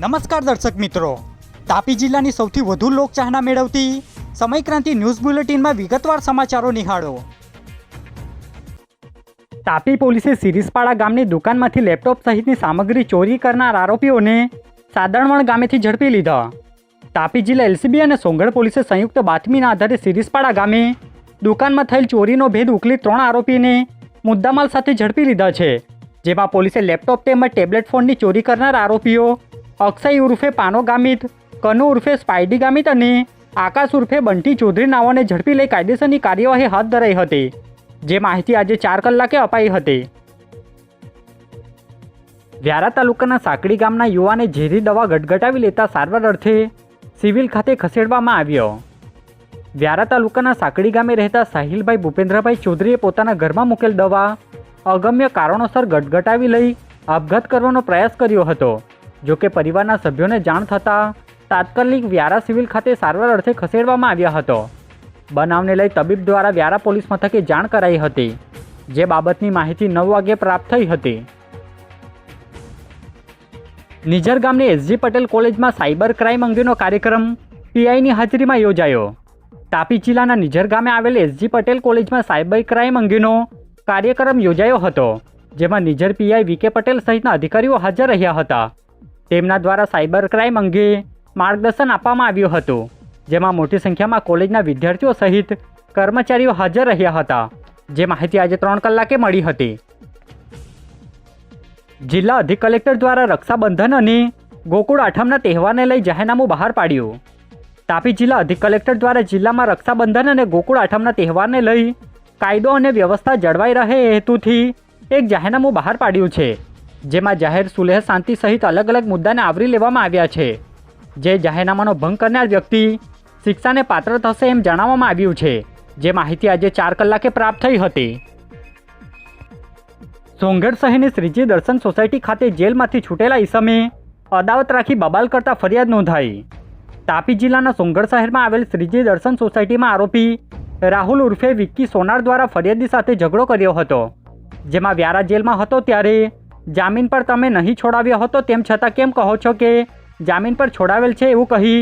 નમસ્કાર દર્શક મિત્રો. તાપી જિલ્લાની સૌથી વધુ લોકચાહના મેળવતી સમયક્રાંતિ ન્યૂઝ બુલેટિનમાં વિગતવાર સમાચારો નિહાળો. તાપી પોલીસે સિરીસપાડા ગામની દુકાનમાંથી લેપટોપ સહિતની સામગ્રી ચોરી કરનાર આરોપીઓને સાદણવણ ગામેથી ઝડપી લીધા. તાપી જિલ્લા એલસીબી અને સોંગઢ પોલીસે સંયુક્ત બાતમીના આધારે સિરીસપાડા ગામે દુકાનમાં થયેલ ચોરીનો ભેદ ઉકલી ત્રણ આરોપીને મુદ્દામાલ સાથે ઝડપી લીધા છે, જેમાં પોલીસે લેપટોપ તેમજ ટેબ્લેટ ફોનની ચોરી કરનાર આરોપીઓ અક્ષય ઉર્ફે પાનો ગામિત, કનુ ઉર્ફે સ્પાઇડી ગામિત અને આકાશ ઉર્ફે બંટી ચૌધરી નાઓને ઝડપી લઈ કાયદેસરની કાર્યવાહી હાથ ધરાઈ હતી, જે માહિતી આજે ચાર કલાકે અપાઈ હતી. વ્યારા તાલુકાના સાંકડી ગામના યુવાને ઝેરી દવા ગટગટાવી લેતા સારવાર અર્થે સિવિલ ખાતે ખસેડવામાં આવ્યો. વ્યારા તાલુકાના સાંકડી ગામે રહેતા સાહિલભાઈ ભૂપેન્દ્રભાઈ ચૌધરીએ પોતાના ઘરમાં મૂકેલ દવા અગમ્ય કારણોસર ગટગટાવી લઈ આપઘાત કરવાનો પ્રયાસ કર્યો હતો. જો કે પરિવારના સભ્યોને જાણ થતાં તાત્કાલિક વ્યારા સિવિલ ખાતે સારવાર અર્થે ખસેડવામાં આવ્યા હતો. બનાવને લઈ તબીબ દ્વારા વ્યારા પોલીસ મથકે જાણ કરાઈ હતી, જે બાબતની માહિતી નવ વાગ્યે પ્રાપ્ત થઈ હતી. નિઝર ગામની એસજી પટેલ કોલેજમાં સાયબર ક્રાઇમ અંગેનો કાર્યક્રમ પીઆઈની હાજરીમાં યોજાયો. તાપી જિલ્લાના નિઝર ગામે આવેલ એસજી પટેલ કોલેજમાં સાયબર ક્રાઇમ અંગેનો કાર્યક્રમ યોજાયો હતો, જેમાં નિઝર પીઆઈ વીકે પટેલ સહિતના અધિકારીઓ હાજર રહ્યા હતા. તેમના દ્વારા સાયબર ક્રાઇમ અંગે માર્ગદર્શન આપવામાં આવ્યું હતું, જેમાં મોટી સંખ્યામાં કોલેજના વિદ્યાર્થીઓ સહિત કર્મચારીઓ હાજર રહ્યા હતા. જે માહિતી આજે ત્રણ કલાકે મળી હતી. જિલ્લા અધિક કલેક્ટર દ્વારા રક્ષાબંધન અને ગોકુળ આઠમના તહેવારને લઈ જાહેરનામું બહાર પાડ્યું. તાપી જિલ્લા અધિક કલેક્ટર દ્વારા જિલ્લામાં રક્ષાબંધન અને ગોકુળ આઠમના તહેવારને લઈ કાયદો અને વ્યવસ્થા જળવાઈ રહે હેતુથી એક જાહેરનામું બહાર પાડ્યું છે. જેમાં જાહેર સુલેહ શાંતિ સહિત અલગ અલગ મુદ્દાને આવરી લેવામાં આવ્યા છે. જે જાહેરનામાનો ભંગ કરનાર વ્યક્તિ શિક્ષાને પાત્ર થશે એમ જણાવવામાં આવ્યું છે. જે માહિતી આજે ચાર કલાકે પ્રાપ્ત થઈ હતી. સોંગઢ શહેરની શ્રીજી દર્શન સોસાયટી ખાતે જેલમાંથી છૂટેલા ઈસમે અદાવત રાખી બબાલ કરતા ફરિયાદ નોંધાઈ. તાપી જિલ્લાના સોંગઢ શહેરમાં આવેલ શ્રીજી દર્શન સોસાયટીમાં આરોપી રાહુલ ઉર્ફે વિક્કી સોનાર દ્વારા ફરિયાદી સાથે ઝઘડો કર્યો હતો, જેમાં વ્યારા જેલમાં હતો ત્યારે જામીન પર તમે નહીં છોડાવ્યો હતો તેમ છતાં કેમ કહો છો કે જામીન પર છોડાવેલ છે એવું કહી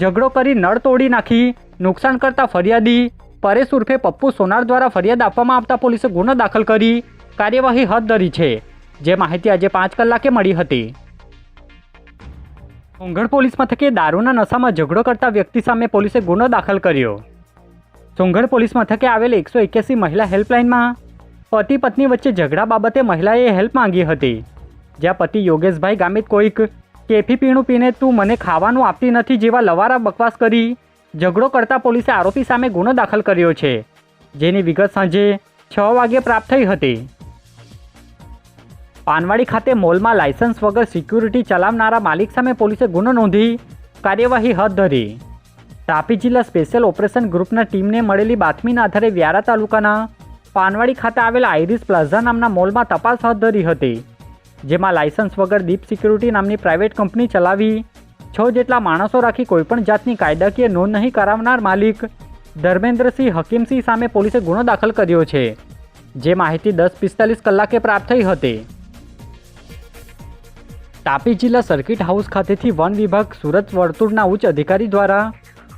ઝઘડો કરી નળ તોડી નાખી, નુકસાન કરતા ફરિયાદી પરેશ ઉર્ફે પપ્પુ સોનાર દ્વારા ફરિયાદ આપવામાં આવતા પોલીસે ગુનો દાખલ કરી કાર્યવાહી હાથ ધરી છે. જે માહિતી આજે પાંચ કલાકે મળી હતી. સોંગઢ પોલીસ મથકે દારૂના નશામાં ઝઘડો કરતા વ્યક્તિ સામે પોલીસે ગુનો દાખલ કર્યો. સોંગઢ પોલીસ મથકે આવેલ એકસો એક્યાસી મહિલા હેલ્પલાઇનમાં પતિ પત્ની વચ્ચે ઝઘડા બાબતે મહિલાએ હેલ્પ માંગી હતી. જ્યાં પતિ યોગેશભાઈ ગામિત કોઈક, કેફી પીણું પીને તું મને ખાવાનું આપતી નથી જેવા લવારા બકવાસ કરી ઝઘડો કરતા પોલીસે આરોપી સામે ગુનો દાખલ કર્યો છે, જેની વિગત સાંજે છ વાગ્યે પ્રાપ્ત થઈ હતી. પાનવાડી ખાતે મોલમાં લાયસન્સ વગર સિક્યુરિટી ચલાવનારા માલિક સામે પોલીસે ગુનો નોંધી કાર્યવાહી હાથ ધરી. તાપી જિલ્લા સ્પેશિયલ ઓપરેશન ગ્રુપના ટીમને મળેલી બાતમીના આધારે વ્યારા તાલુકાના પાનવાડી ખાતે આવેલા આઈરિસ પ્લાઝા નામના મોલમાં તપાસ હાથ ધરી હતી, જેમાં લાયસન્સ વગર દીપ સિક્યુરિટી નામની પ્રાઇવેટ કંપની ચલાવી, છ જેટલા માણસો રાખી કોઈપણ જાતની કાયદાકીય નોંધ નહીં કરાવનાર માલિક ધર્મેન્દ્રસિંહ હકીમસિંહ સામે પોલીસે ગુનો દાખલ કર્યો છે, જે માહિતી દસ પિસ્તાલીસ કલાકે પ્રાપ્ત થઈ હતી. તાપી જિલ્લા સર્કિટ હાઉસ ખાતેથી વન વિભાગ સુરત વર્તુળના ઉચ્ચ અધિકારી દ્વારા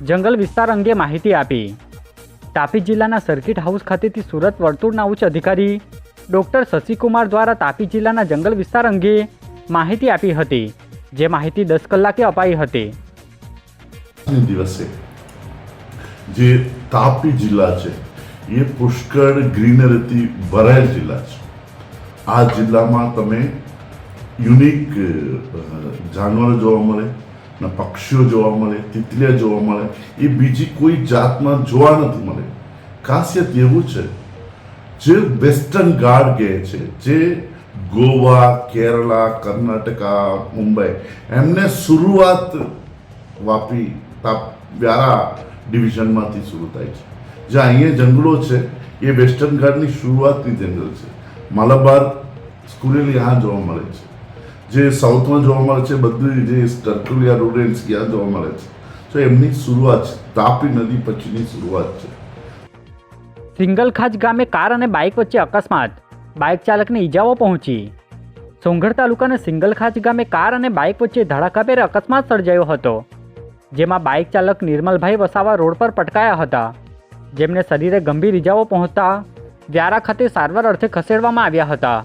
જંગલ વિસ્તાર અંગે માહિતી આપી. તાપી જિલ્લાના સર્કિટ હાઉસ ખાતેથી સુરત વર્તુળના ઉચ્ચ અધિકારી ડૉક્ટર શશિકુમાર દ્વારા તાપી જિલ્લાના જંગલ વિસ્તાર અંગે માહિતી આપી હતી, જે માહિતી દસ કલાકે અપાઈ હતી. દિવસે જે તાપી જિલ્લા છે, એ પુષ્કળ ગ્રીનરીથી ભરાયેલ જિલ્લા છે. આ જિલ્લામાં તમે યુનિક જાનવરો જોવા મળે ને પક્ષીઓ જોવા મળે, તિતલિયા જોવા મળે, એ બીજી કોઈ જાતમાં જોવા નથી મળે. ખાસિયત એવું છે, જે વેસ્ટર્ન ગાર્ડ કહે છે, જે ગોવા, કેરલા, કર્ણાટકા, મુંબઈ, એમને શરૂઆત વાપી, તાપ, વ્યારા ડિવિઝનમાંથી શરૂ થાય છે. જે અહીંયા જંગલો છે, એ વેસ્ટર્ન ઘાટની શરૂઆતની જંગલ છે. માલાબાર સ્કૂલે यहाँ જોવા મળે છે. જે સાઉથમાં જોવા મળે છે, બધું જે ટર્કુલિયા રોડેન્સ ત્યાં જોવા મળે છે. તો એમની શરૂઆત છે. તાપી નદી પછીની શરૂઆત છે. સિંગલખાજ ગામે કાર અને બાઇક વચ્ચે અકસ્માત. બાઇક ચાલકને ઈજાઓ પહોંચી. સોંગઢ તાલુકાના સિંગલખાજ ગામે કાર અને બાઇક વચ્ચે ધડાકાભેર અકસ્માત સર્જાયો હતો, જેમાં બાઇક ચાલક નિર્મલભાઈ વસાવા રોડ પર પટકાયા હતા. જેમને શરીરે ગંભીર ઇજાઓ પહોંચતા વ્યારા ખાતે સારવાર અર્થે ખસેડવામાં આવ્યા હતા.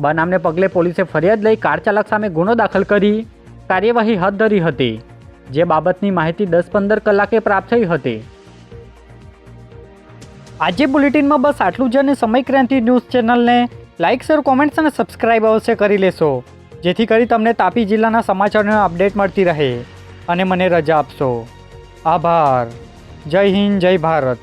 બનાવને પગલે પોલીસે ફરિયાદ લઈ કાર ચાલક સામે ગુનો દાખલ કરી. કાર્યવાહી હાથ ધરી હતી. જે બાબતની માહિતી દસ પંદર કલાકે પ્રાપ્ત થઈ હતી. આજે બુલેટિનમાં બસ આટલું જ અને સમય ક્રાંતિ ન્યૂઝ ચેનલને લાઇક શેર, કોમેન્ટ્સ અને સબસ્ક્રાઇબ અવશ્ય કરી લેશો. જેથી કરી તમને તાપી જિલ્લાના સમાચારનો અપડેટ મળતી રહે. અને મને રજા આપશો. આભાર. જય હિન્દ, જય ભારત.